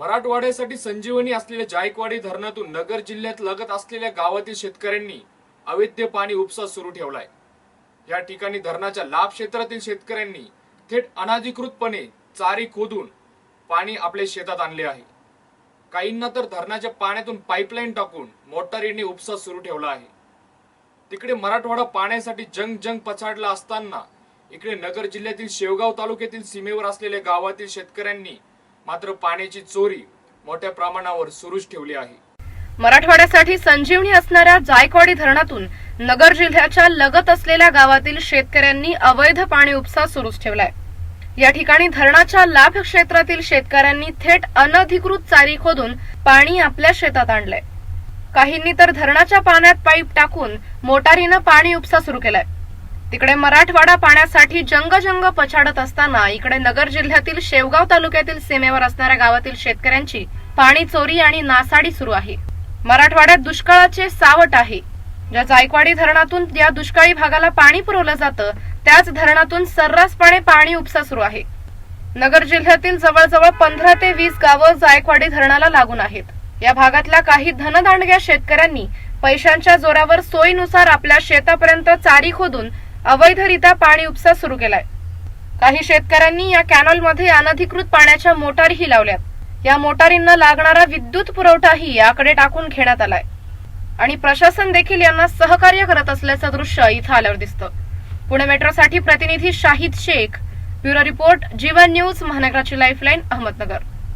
मराठवाड्यासाठी संजीवनी असलेल्या जायकवाडी धरणातून नगर जिल्ह्यात लगत असलेल्या गावातील शेतकऱ्यांनी अवैध पाणी उपसा सुरू ठेवलाय. या ठिकाणी धरणाच्या लाभ क्षेत्रातील शेतकऱ्यांनी थेट अनाधिकृतपणे चारी खोदून पाणी आपल्या शेतात आणले आहे. काहींना तर धरणाच्या पाण्यातून पाईपलाईन टाकून मोटारीने उपसा सुरू ठेवला आहे. तिकडे मराठवाडा पाण्यासाठी जंग जंग पछाडला असताना इकडे नगर जिल्ह्यातील शेवगाव तालुक्यातील सीमेवर असलेल्या गावातील शेतकऱ्यांनी मात्र पाण्याची चोरी मोठ्या प्रमाणावर सुरूच ठेवली आहे. मराठवाड्यासाठी संजीवनी असणाऱ्या जायकवाडी धरणातून नगर जिल्ह्याच्या लगत असलेल्या गावातील शेतकऱ्यांनी अवैध पाणी उपसा सुरूच ठेवलाय. या ठिकाणी धरणाच्या लाभ क्षेत्रातील शेतकऱ्यांनी थेट अनधिकृत चारी खोदून पाणी आपल्या शेतात आणलंय. काहींनी तर धरणाच्या पाण्यात पाईप टाकून मोटारीनं पाणी उपसा सुरू केलाय. तिकडे मराठवाडा पाण्यासाठी जंगजंग पछाडत असताना इकडे नगर जिल्ह्यातील शेवगाव तालुक्यातील सीमेवर असणाऱ्या गावातील शेतकऱ्यांची पाणी चोरी आणि नासाडी सुरू आहे. मराठवाड्यात दुष्काळाचे सावट आहे. ज्या जायकवाडी धरणातून या दुष्काळी भागाला पाणी पुरवलं जातं त्याच धरणातून सर्रासपणे पाणी उपसा सुरू आहे. नगर जिल्ह्यातील जवळजवळ पंधरा ते वीस गावं जायकवाडी धरणाला लागून आहेत. या भागातल्या काही धनदांडग्या शेतकऱ्यांनी पैशांच्या जोरावर सोयीनुसार आपल्या शेतापर्यंत चारी खोदून अवैधरित्या पाणी उपसा सुरू केलाय. काही शेतकऱ्यांनी या कॅनॉलमध्ये अनधिकृत पाण्याच्या मोटारीही लावल्यात. या मोटारींना लागणारा विद्युत पुरवठाही याकडे टाकून घेण्यात आलाय. आणि प्रशासन देखील यांना सहकार्य करत असल्याचं दृश्य इथं आल्यावर दिसतं. पुणे मेट्रोसाठी प्रतिनिधी Shahid Shaikh bureau report Jeevan news महानगराची lifeline Ahmednagar.